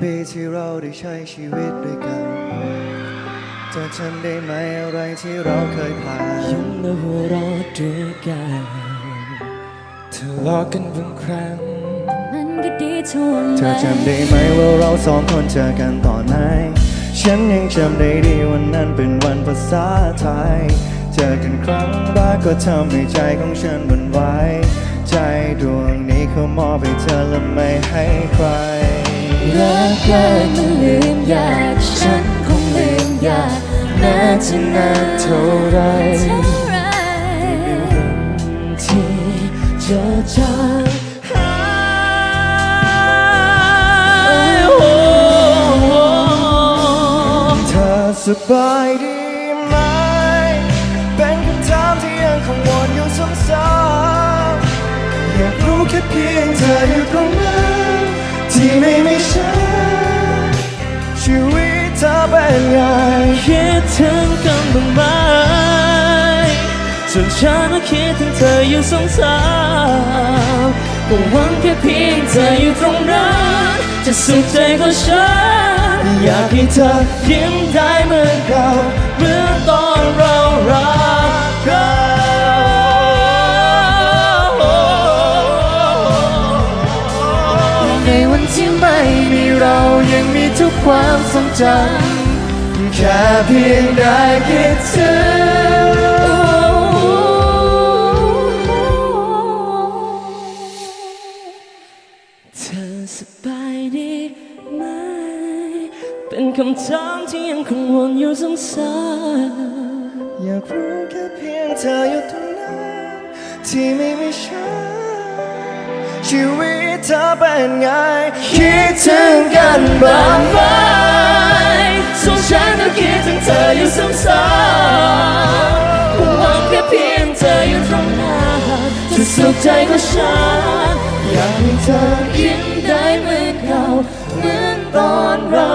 ปีที่เราได้ใช้ชีวิตด้วยกันเธอจำได้ไหมอะไรที่เราเคยผ่านยิ้มและหัวเราะด้วยกันทะเลาะกันบางครั้งมันก็ดีทั่วเธอจำได้ไหมว่าเราสองคนเจอกันตอนไหน ฉันยังจำได้ดีวันนั้นเป็นวันภาษาไทย เจอกันครั้งแรกก็ทำให้ใจของฉันหวันไหวใจดวงนี้เขามอบให้เธอและไม่ให้ใคร รักแรกมันลืมยากฉันคงลืมยากแม้จะนานเท่าไรเท่าไรที่เจอจากหายโอ้โหเธอสบายดีไหม เป็นคำถามที่ยังคงวนอยู่ซ้ำๆอยากรู้แค่เพียง ที่ไม่มีฉันชีวิตเธอเป็นไงคิดถึงกันบ้างไหมส่วนฉันก็คิดถึงเธออยู่สองสามก็หวังแค่เพียงเธออยู่ตรงนั้นจะสุขใจก็ฉันอยากให้เธอยิ้มได้ ในวันที่ไม่มีเรายังมีทุกความทรงจำแค่เพียงได้คิดถึงเธอสบายดีไหม เป็นคำถามที่ยังคงวนอยู่สงสารอยากรู้แค่เพียงเธออยู่ตรงนั้นที่ไม่มีฉัน ชีวิตเธอเป็นไง คิดถึงกันบ้างไหมส่วนฉันก็คิดถึงเธออยู่ซ้ำๆหวังแค่เพียงเธออยู่ตรงนั้นจะสุขใจก็ฉันอยากให้เธอยิ้มได้เหมือนเก่าเหมือนตอนเรา